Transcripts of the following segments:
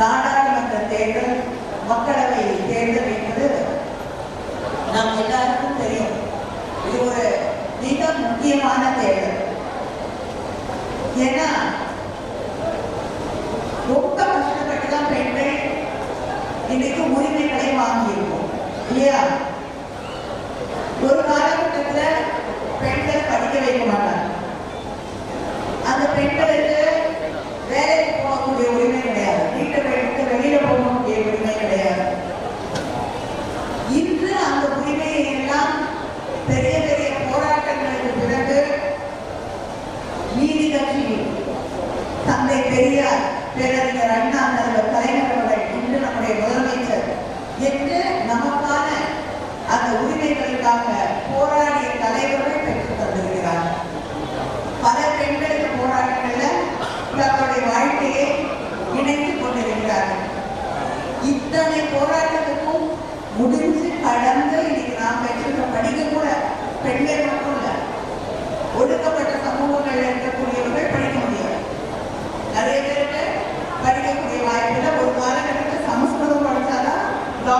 நாடாளுமன்ற தேர்தல் மக்களவை தேர்தல் என்பது நாம் எல்லாருக்கும் தெரியும். இது ஒரு மிக முக்கியமான தேர்தல். ஏன்னா ரொம்ப கஷ்டப்பட்டு தான் பெண்கள் இன்னைக்கு உரிமைகளை வாங்கியிருக்கோம் இல்லையா?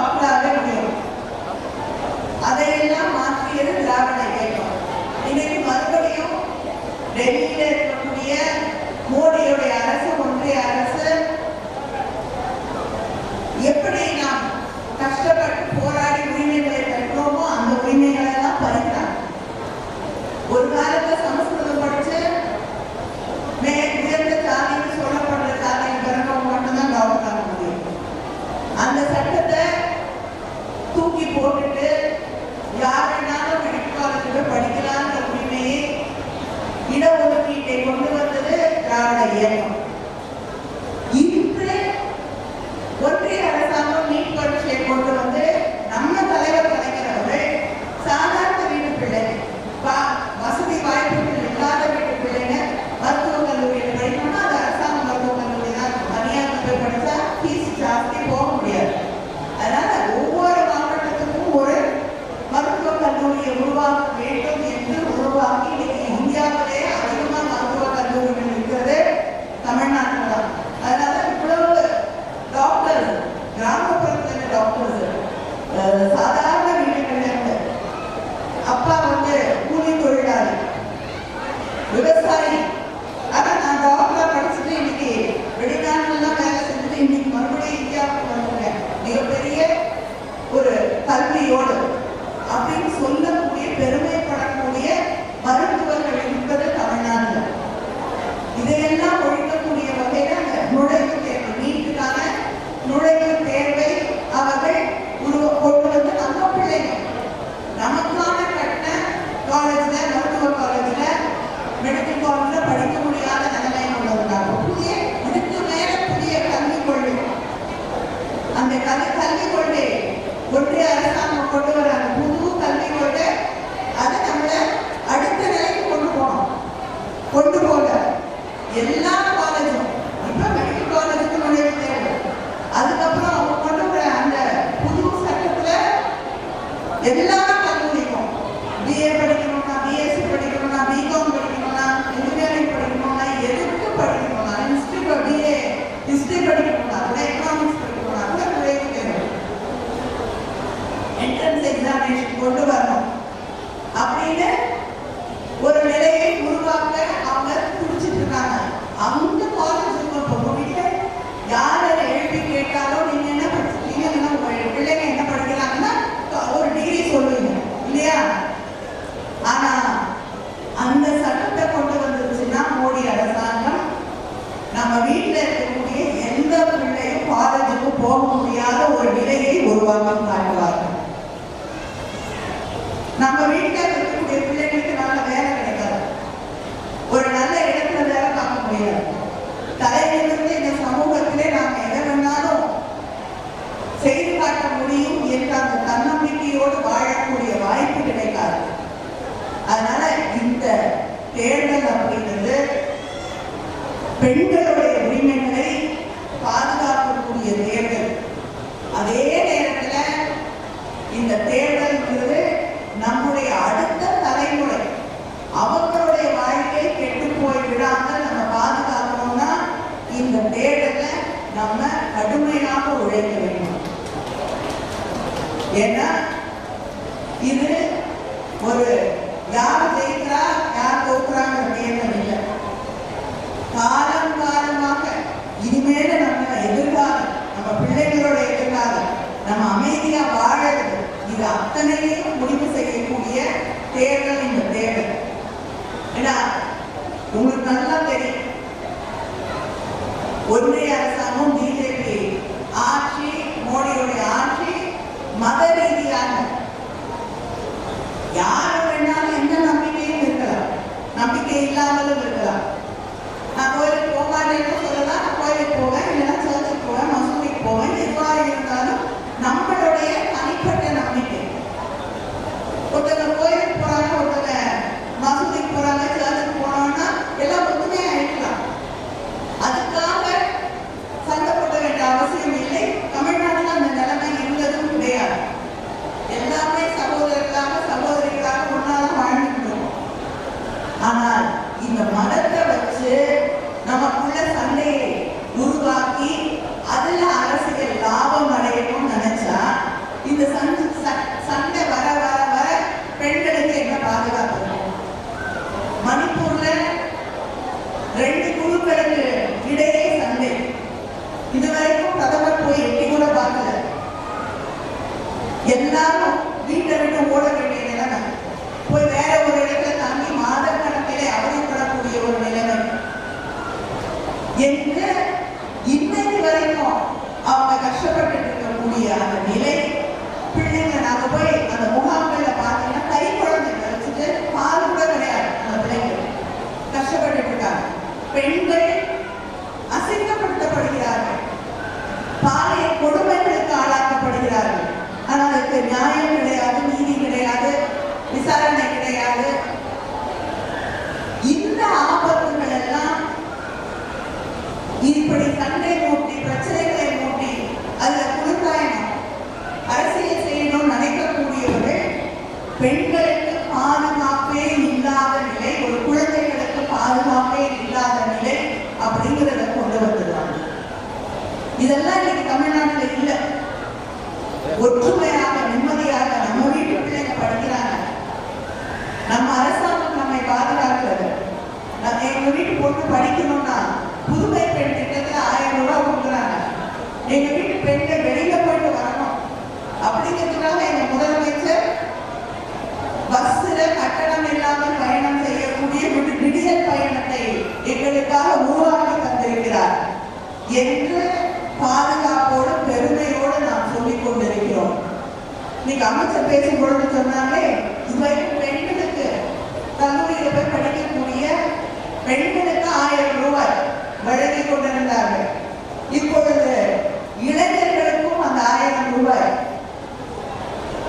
டாக்டராக முடியும் அதையெல்லாம் மாற்றியது திராவிட இயக்கம். இன்னைக்கு மறுபடியும் டெல்லியில Gracias. கல்வி கல்வி கொள்கை ஒன்றிய அரசாங்கம் கொண்டு வராங்க. புது கல்வி கொள்கை அதை நம்மளை அடுத்த நிலைக்கு கொண்டு போகணும். கொண்டு போல எல்லா காலேஜும் இப்ப மெடிக்கல் காலேஜுக்கு நுழைவு தேவை. அதுக்கப்புறம் அவங்க கொண்டு வர அந்த புது சட்டத்தில் எல்லா செய்து காட்ட முடியும் என்ற அந்த தன்னம்பிக்கையோடு வாழக்கூடிய வாய்ப்பு கிடைக்காது. அதனால இந்த தேர்தல் அப்படின்றது பெண்களுடைய உரிமைகளை பாதுகாக்கக்கூடிய தேர்தல். அதே நேரத்தில் இந்த தேர்தல்ங்கிறது நம்முடைய அடுத்த தலைமுறை. அவங்களுடைய வாழ்க்கை கெட்டு போய் விடாமல் நம்ம பாதுகாக்கணும்னா இந்த தேர்தலை நம்ம கடுமையாக உழைக்க வேண்டும். ஏன்னா இது ஒரு யார் ஜெயிக்கிறா யார் தோக்குறாங்கிற பேரம் இல்லை. காலம் காலமாக இனிமேல நம்ம எதிர்காலம் நம்ம பிள்ளைகளோட எதிர்காலம் நம்ம அமைதியா வாழறது இது அத்தனையும் முடிவு செய்யக்கூடிய தேர்தல் இந்த தேர்தல் ஏன்னா உங்களுக்கு நல்லா தெரியும் ஒன்றிய அரசாங்கம் பிஜேபி ஆட்சி மோடியுடைய ஆட்சி மத ரீதியாக யார் வேணாலும் எந்த நம்பிக்கையும் இருக்கலாம் நம்பிக்கை இல்லாமலும் இருக்கலாம் நான் கோயிலுக்கு போக மாட்டேன்னு சொல்லலாம் நான் கோயிலுக்கு போவேன் இல்லைன்னா சர்ச்சுக்கு போவேன் மசூதிக்கு போவேன் எதுவாக இருந்தாலும் நம்மளுடைய தனிப்பட்ட நம்பிக்கை ஒருத்தவங்க கோயிலுக்கு போறாங்க ஒருத்தவங்க மசூதிக்கு போறாங்க சர்ச்சுக்கு போனாங்கன்னா எல்லாம் ஒத்துமையா இருக்கலாம் அதுக்காக சண்டை போட வேண்டிய அவசியம் இல்லை தமிழ்நாட்டில் அந்த நிலைமை இருந்ததும் கிடையாது எல்லாமே சகோதரர்களாக சகோதரிகளாக ஒன்றாக வாழ்ந்துட்டோம் ஆனால் இந்த மதத்தை வச்சு நமக்குள்ள சண்டையை உருவாக்கி அதுல அரசியல் லாபம் அடையணும்னு நினைச்சா இந்த சண்டை ச- சண்டை வர வர வர பெண்களுக்கு என்ன பாதுகாப்பு இருக்கும்? மணிப்பூர்ல ரெண்டு குழுக்களுக்கு இடையே சண்டை இதுவரைக்கும் பிரதமர் போய் எட்டி கூட பார்க்கல எல்லாரும் வீட்டை விட்டு ஓட வேண்டிய நிலைமை போய் வேற ஒரு இடத்துல தங்கி மாத கணக்கிலே அவதிப்படக்கூடிய ஒரு நிலைமை என்று இன்னைக்கு வரைக்கும் அவங்க கஷ்டப்பட்டு இருக்கக்கூடிய அந்த நிலை பிள்ளைங்க நாங்க போய் அந்த முகாம்கள்ல பார்த்தீங்கன்னா கை குழந்தைங்க வச்சுட்டு பால் கூட கிடையாது அந்த பிள்ளைங்க. கஷ்டப்பட்டு இருக்காங்க. பெண்கள் அசிங்கப்படுத்தப்படுகிறார்கள். பாலிய கொடுமைகளுக்கு ஆளாக்கப்படுகிறார்கள். ஆனால் அதுக்கு நியாயம் கிடையாது நீதி கிடையாது விசாரணை கிடையாது இந்த ஆபத்துகள் எல்லாம் இப்படி சண்டை மூட்டி பிரச்சனைகளை மூட்டி அதுல குளிர்காயணும் அரசியல் செய்யணும்னு நினைக்கக்கூடியவர்கள் பெண்களுக்கு பாதுகாப்பே இல்லாத நிலை ஒரு குழந்தைகளுக்கு பாதுகாப்பே இல்லாத நிலை அப்படிங்கிறத கொண்டு வந்துடுறாங்க. இதெல்லாம் இன்னைக்கு தமிழ்நாட்டுல இல்ல. ஒற்றுமையாக நிம்மதியாக நம்ம வீட்டு பிள்ளைங்க படிக்கிறாங்க. நம்ம அரசாங்கம் நம்மை பாதுகாக்கிறது. நம்ம எங்க வீட்டு பொண்ணு படிக்கணும்னா எங்க வீட்டு பெண்கள் வெளியில போயிட்டு வரணும். அப்படிங்கிறதுனால எங்க முதலமைச்சர். பஸ்ல கட்டணம் இல்லாமல் பயணம் செய்யக்கூடிய ஒரு விடியல் பயணத்தை எங்களுக்காக உருவாக்கி தந்திருக்கிறார் என்று பாதுகாப்போடு பெருமையோடு நாம் சொல்லிக் கொண்டிருக்கிறோம். இன்னைக்கு அமைச்சர் பேசும்பொழுது சொன்னாலே இதுவரைக்கும் பெண்களுக்கு கல்லூரியில போய் படிக்கக்கூடிய பெண்களுக்கு ஆயிரம் ரூபாய் வழங்கி கொண்டிருந்தார்கள். இப்பொழுது இளைஞர்களுக்கும் அந்த ஆயிரம் ரூபாய்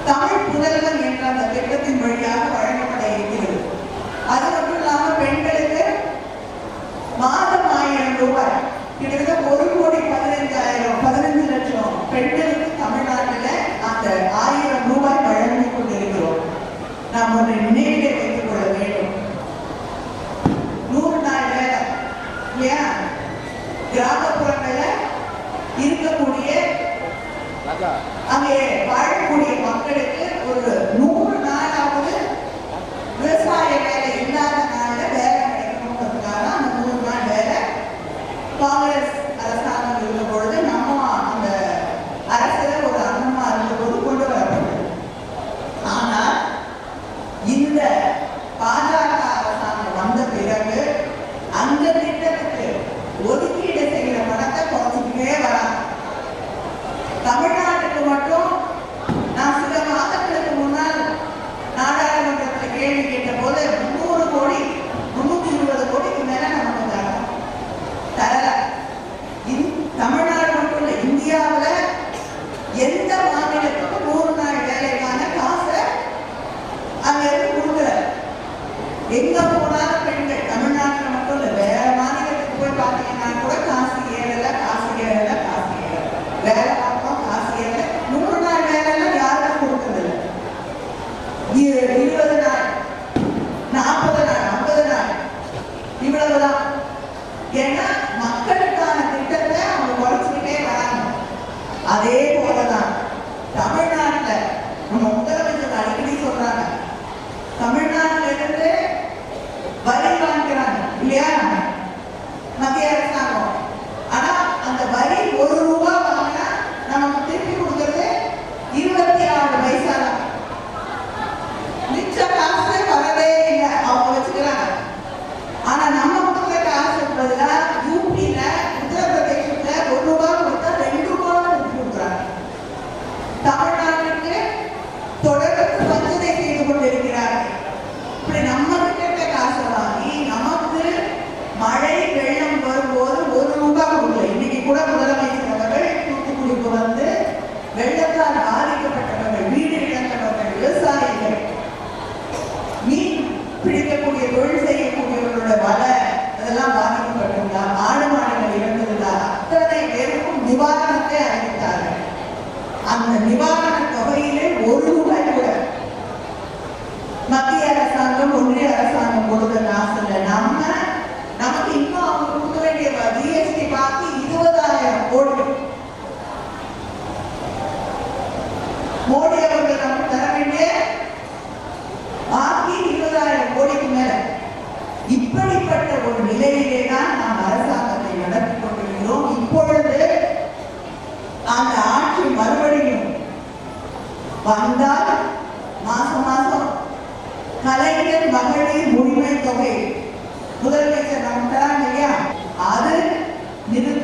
தமிழ் புதல்வன் என்ற அந்த திட்டத்தின் வழியாக வழங்கப்பட இருக்கிறது. அது மட்டும் இல்லாம பெண்களுக்கு மாதம் ஆயிரம் ரூபாய் கிட்டத்தட்ட ஒரு கோடி பதினைஞ்சாயிரம் பதினைஞ்சு லட்சம் பெண்களுக்கு தமிழ்நாடு காங்கிரஸ் அரசாங்கம்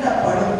இந்த படம்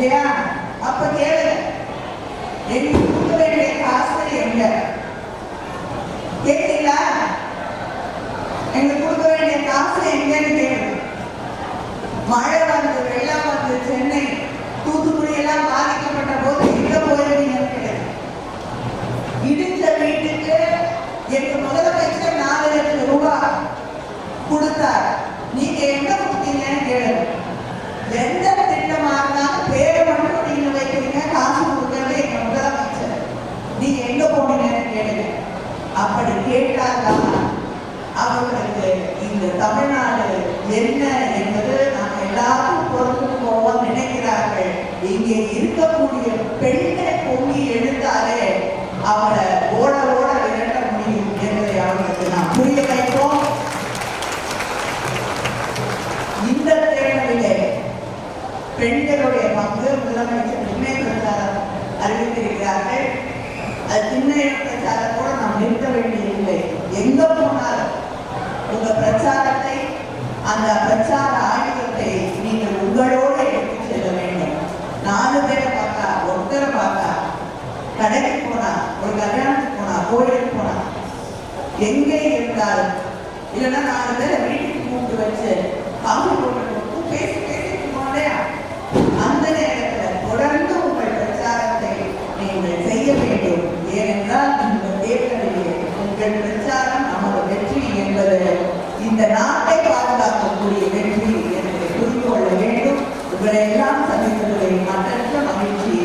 இல்லையா? அப்ப கேளுங்க. எனக்கு கொடுக்க வேண்டிய காசு எங்க? கேட்டீங்களா? எங்க கொடுக்க வேண்டிய காசு எங்கன்னு கேளுங்க. மழை வந்து வெள்ளம் வந்து சென்னை தூத்துக்குடி எல்லாம் பாதிக்கப்பட்ட போது எங்க போயிருந்தீங்க இடிஞ்ச வீட்டுக்கு எங்க முதலமைச்சர் நாலு லட்சம் ரூபாய் கொடுத்தார். தமிழ்நாடு என்ன என்பது நாம் எல்லாரும் பொறுத்து போவோம் நினைக்கிறார்கள். இங்கே இருக்கக்கூடிய பெண்களை பொங்கி எடுத்தாலே அவளை ஓட ஓட விரட்ட முடியும் என்பதை அவர்களுக்கு நாம் புரிய வைப்போம். இந்த தேர்தலிலே பெண்களுடைய பங்கு முதலமைச்சர் திண்ணை பிரச்சாரம் அறிவித்திருக்கிறார்கள். அது திண்ணை கோயிலுக்கு போனான் எங்கே இருந்தாலும். இல்லைன்னா நான் பேரை வீட்டுக்கு கூப்பிட்டு வச்சு அவங்க கூப்பிட்டு பேசி பேசிட்டு போனேன் அந்த நேரத்தில் தொடர்ந்து உங்கள் பிரச்சாரத்தை நீங்கள் செய்ய வேண்டும். ஏனென்றால் இந்த தேர்தலில் உங்கள் பிரச்சாரம் நமது வெற்றி என்பது இந்த நாட்டை பாதுகாக்கக்கூடிய வெற்றி என்பதை புரிந்து கொள்ள வேண்டும். இவரை எல்லாம் சந்தித்ததை மற்ற மகிழ்ச்சி.